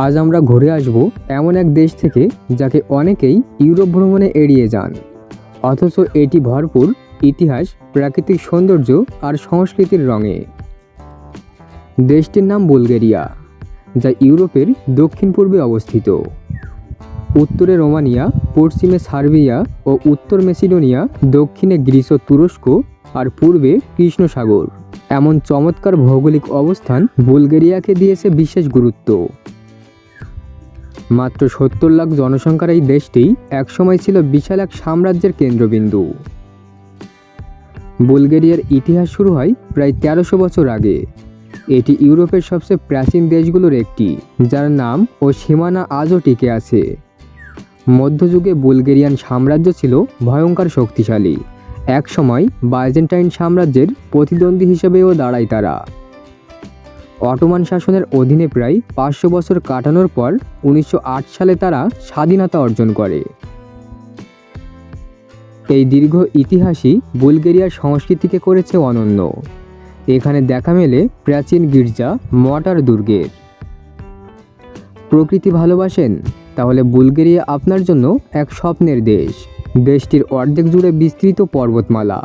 আজ আমরা ঘুরে আসব এমন এক দেশ থেকে যাকে অনেকেই ইউরোপ ভ্রমণে এড়িয়ে যান। অথচ এটি ভরপুর ইতিহাস, প্রাকৃতিক সৌন্দর্য আর সংস্কৃতির রঙে। দেশটির নাম বুলগেরিয়া, যা ইউরোপের দক্ষিণ পূর্বে অবস্থিত। উত্তরে রোমানিয়া, পশ্চিমে সার্বিয়া ও উত্তর মেসিডোনিয়া, দক্ষিণে গ্রিস ও তুরস্ক আর পূর্বে কৃষ্ণ সাগর এমন চমৎকার ভৌগোলিক অবস্থান বুলগেরিয়াকে দিয়েছে বিশেষ গুরুত্ব। মাত্র সত্তর লাখ জনসংখ্যার এই দেশটি একসময় ছিল বিশাল এক সাম্রাজ্যের কেন্দ্রবিন্দু। বুলগেরিয়ার ইতিহাস শুরু হয় প্রায় তেরোশো বছর আগে। এটি ইউরোপের সবচেয়ে প্রাচীন দেশগুলোর একটি, যার নাম ও সীমানা আজও টিকে আছে। মধ্যযুগে বুলগেরিয়ান সাম্রাজ্য ছিল ভয়ঙ্কর শক্তিশালী। একসময় বাইজেন্টাইন সাম্রাজ্যের প্রতিদ্বন্দ্বী হিসেবেও দাঁড়ায় তারা। অটোমান শাসনের অধীনে প্রায় পাঁচশো বছর কাটানোর পর উনিশশো আট সালে তারা স্বাধীনতা অর্জন করে। এই দীর্ঘ ইতিহাসই বুলগেরিয়ার সংস্কৃতিকে করেছে অনন্য। এখানে দেখা মেলে প্রাচীন গির্জা মটার দুর্গের। প্রকৃতি ভালোবাসেন, তাহলে বুলগেরিয়া আপনার জন্য এক স্বপ্নের দেশ। দেশটির অর্ধেক জুড়ে বিস্তৃত পর্বতমালা,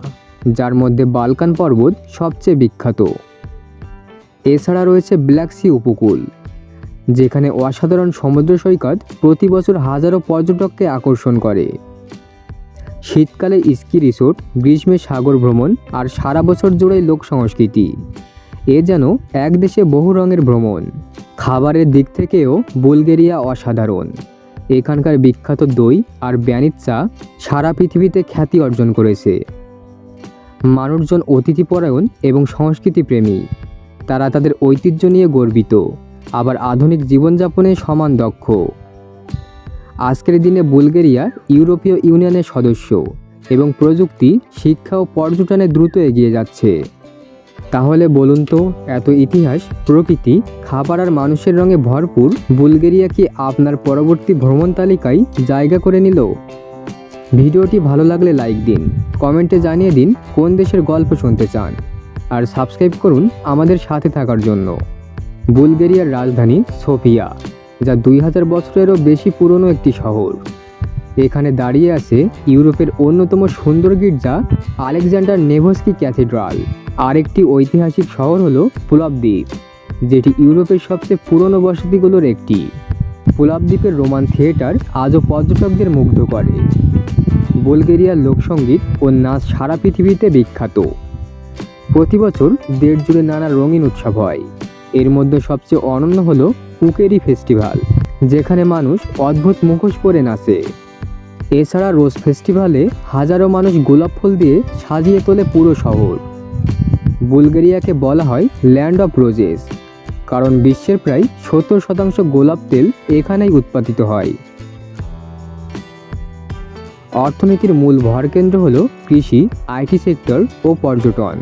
যার মধ্যে বালকান পর্বত সবচেয়ে বিখ্যাত। এছাড়া রয়েছে ব্ল্যাক সি উপকূল, যেখানে অসাধারণ সমুদ্র সৈকত প্রতি বছর হাজারো পর্যটককে আকর্ষণ করে। শীতকালে স্কি রিসোর্ট, গ্রীষ্মে সাগর ভ্রমণ আর সারা বছর জুড়ে লোক সংস্কৃতি। এ যেন এক দেশে বহু রঙের ভ্রমণ। খাবারের দিক থেকেও বুলগেরিয়া অসাধারণ। এখানকার বিখ্যাত দই আর ব্যানিত চা সারা পৃথিবীতে খ্যাতি অর্জন করেছে। মানুষজন অতিথিপরায়ণ এবং সংস্কৃতিপ্রেমী। তারা তাদের ঐতিহ্য নিয়ে গর্বিত। আবার আধুনিক জীবনযাপনে সমান দক্ষ। আজকের দিনে বুলগেরিয়া ইউরোপীয় ইউনিয়নের সদস্য এবং প্রযুক্তি, শিক্ষা ও পর্যটনে দ্রুত এগিয়ে যাচ্ছে। তাহলে বলুন তো, এত ইতিহাস, প্রকৃতি, খাবার আর মানুষের রঙে ভরপুর, বুলগেরিয়া কি আপনার পরবর্তী ভ্রমণ তালিকায় জায়গা করে নিল? ভিডিওটি ভালো লাগলে লাইক দিন, কমেন্টে জানিয়ে দিন কোন দেশের গল্প শুনতে চান। আর সাবস্ক্রাইব করুন আমাদের সাথে থাকার জন্য। বুলগেরিয়ার রাজধানী সোফিয়া, যা দুই হাজার বছরেরও বেশি পুরনো একটি শহর। এখানে দাঁড়িয়ে আছে ইউরোপের অন্যতম সুন্দর গির্জা আলেকজান্ডার নেভস্কি ক্যাথিড্রাল। আরেকটি ঐতিহাসিক শহর হলো পুলাবদ্বীপ, যেটি ইউরোপের সবচেয়ে পুরনো বসতিগুলোর একটি। পুলাবদ্বীপের রোমান থিয়েটার আজও পর্যটকদের মুগ্ধ করে। বুলগেরিয়ার লোকসঙ্গীত ও নাচ সারা পৃথিবীতে বিখ্যাত। প্রতি বছর দেড় জুড়ে নানা রঙিন উৎসব হয়। এর মধ্যে সবচেয়ে অনন্য হলো কুকেরি ফেস্টিভ্যাল যেখানে মানুষ অদ্ভুত মুখোশ পরে নাচে। এছাড়া রোজ ফেস্টিভ্যালে হাজারো মানুষ গোলাপ ফুল দিয়ে সাজিয়ে তোলে পুরো শহর। বুলগেরিয়াকে বলা হয় ল্যান্ড অফ রোজেস, কারণ বিশ্বের প্রায় সত্তর শতাংশ গোলাপ তেল এখানেই উৎপাদিত হয়। অর্থনীতির মূল ভরকেন্দ্র হল কৃষি, আইটি সেক্টর ও পর্যটন।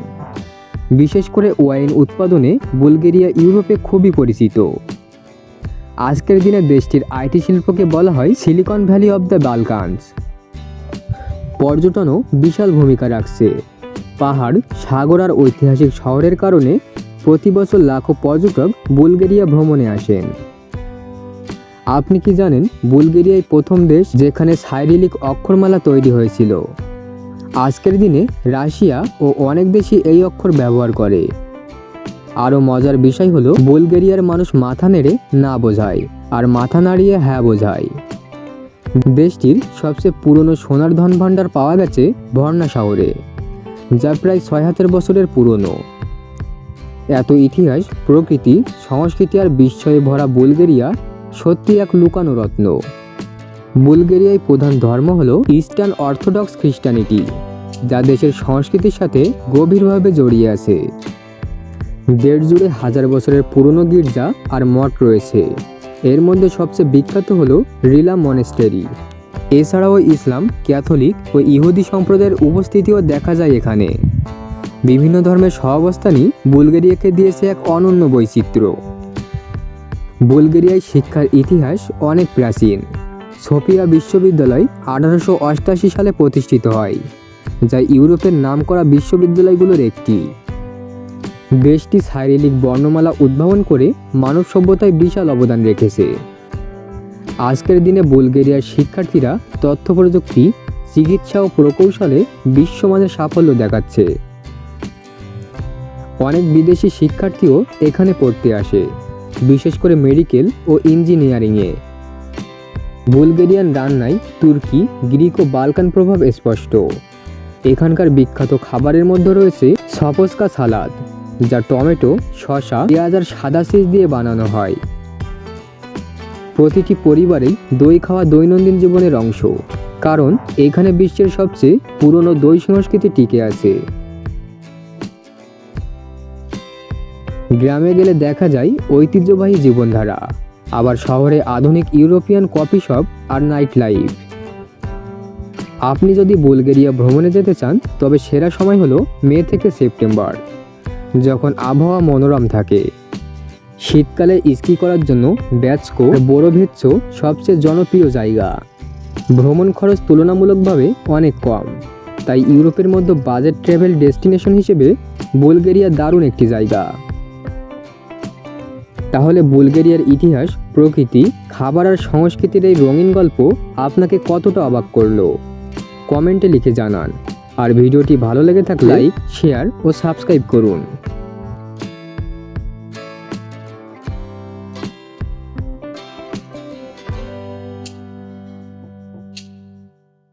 বিশেষ করে ওয়াইন উৎপাদনে বুলগেরিয়া ইউরোপে খুবই পরিচিত। আজকের দিনে দেশটির আইটি শিল্পকে বলা হয় Silicon Valley of the Balkans. পর্যটনও বিশাল ভূমিকা রাখছে। পাহাড়, সাগর আর ঐতিহাসিক শহরের কারণে প্রতি বছর লাখো পর্যটক বুলগেরিয়া ভ্রমণে আসেন। আপনি কি জানেন, বুলগেরিয়াই প্রথম দেশ যেখানে সাইরিলিক অক্ষরমালা তৈরি হয়েছিল? আজকের দিনে রাশিয়া ও অনেক দেশই এই অক্ষর ব্যবহার করে। আরও মজার বিষয় হলো, বুলগেরিয়ার মানুষ মাথা নেড়ে না বোঝায়, আর মাথা নাড়িয়ে হ্যাঁ বোঝায়। দেশটির সবচেয়ে পুরনো সোনার ধন ভাণ্ডার পাওয়া গেছে ভর্না শহরে, যা প্রায় ছয় হাজার বছরের পুরনো। এত ইতিহাস, প্রকৃতি, সংস্কৃতি আর বিস্ময়ে ভরা বুলগেরিয়া সত্যি এক লুকানো রত্ন বুলগেরিয়ায় প্রধান ধর্ম হল ইস্টার্ন অর্থোডক্স খ্রিস্টানিটি। যা দেশের সংস্কৃতির সাথে গভীরভাবে জড়িয়ে আছে। দেড় জুড়ে হাজার বছরের পুরনো গির্জা আর মঠ রয়েছে। এর মধ্যে সবচেয়ে বিখ্যাত হল রিলা মনেস্টেরি। এছাড়াও ইসলাম, ক্যাথলিক ও ইহুদি সম্প্রদায়ের উপস্থিতিও দেখা যায় এখানে। বিভিন্ন ধর্মের সহাবস্থানই বুলগেরিয়াকে দিয়েছে এক অনন্য বৈচিত্র্য। বুলগেরিয়ায় শিক্ষার ইতিহাস অনেক প্রাচীন। সোফিয়া বিশ্ববিদ্যালয় আঠারোশো সালে প্রতিষ্ঠিত হয়। যা ইউরোপের নামকরা বিশ্ববিদ্যালয়গুলোর একটি। দেশটি সাইরিলিক বর্ণমালা উদ্ভাবন করে মানব সভ্যতায় বিশাল অবদান রেখেছে। আজকের দিনে বুলগেরিয়ার শিক্ষার্থীরা তথ্য প্রযুক্তি, চিকিৎসা ও প্রকৌশলে বিশ্বমানের সাফল্য দেখাচ্ছে। অনেক বিদেশি শিক্ষার্থীও এখানে পড়তে আসে, বিশেষ করে মেডিকেল ও ইঞ্জিনিয়ারিংয়ে। বুলগেরিয়ান রান্নায় তুর্কি, গ্রিক ও বালকান প্রভাব স্পষ্ট। এখানকার বিখ্যাত খাবারের মধ্যে রয়েছে সপস্কা সালাদ, যা টমেটো, শসা, পেঁয়াজ আর সাদা সিজ দিয়ে বানানো হয়। প্রতিটি পরিবারেই দই খাওয়া দৈনন্দিন জীবনের অংশ, কারণ এখানে বিশ্বের সবচেয়ে পুরনো দই সংস্কৃতি টিকে আছে। গ্রামে গেলে দেখা যায় ঐতিহ্যবাহী জীবনধারা, আবার শহরে আধুনিক ইউরোপিয়ান কফি শপ আর নাইট লাইফ। আপনি যদি বুলগেরিয়া ভ্রমণে যেতে চান, তবে সেরা সময় হলো মে থেকে সেপ্টেম্বর, যখন আবহাওয়া মনোরম থাকে। শীতকালে স্কি করার জন্য ব্যাচকো বোরোভেচ্ছ সবচেয়ে জনপ্রিয় জায়গা। ভ্রমণ খরচ তুলনামূলকভাবে অনেক কম, তাই ইউরোপের মধ্যে বাজেট ট্রাভেল ডেস্টিনেশন হিসেবে বুলগেরিয়া দারুণ একটি জায়গা। তাহলে বুলগেরিয়ার ইতিহাস, প্রকৃতি, খাবার আর সংস্কৃতির এই রঙিন গল্প আপনাকে কতটা অবাক করল? কমেন্টে লিখে জানান। আর ভিডিওটি ভালো লেগে থাকলে লাইক শেয়ার ও সাবস্ক্রাইব করুন।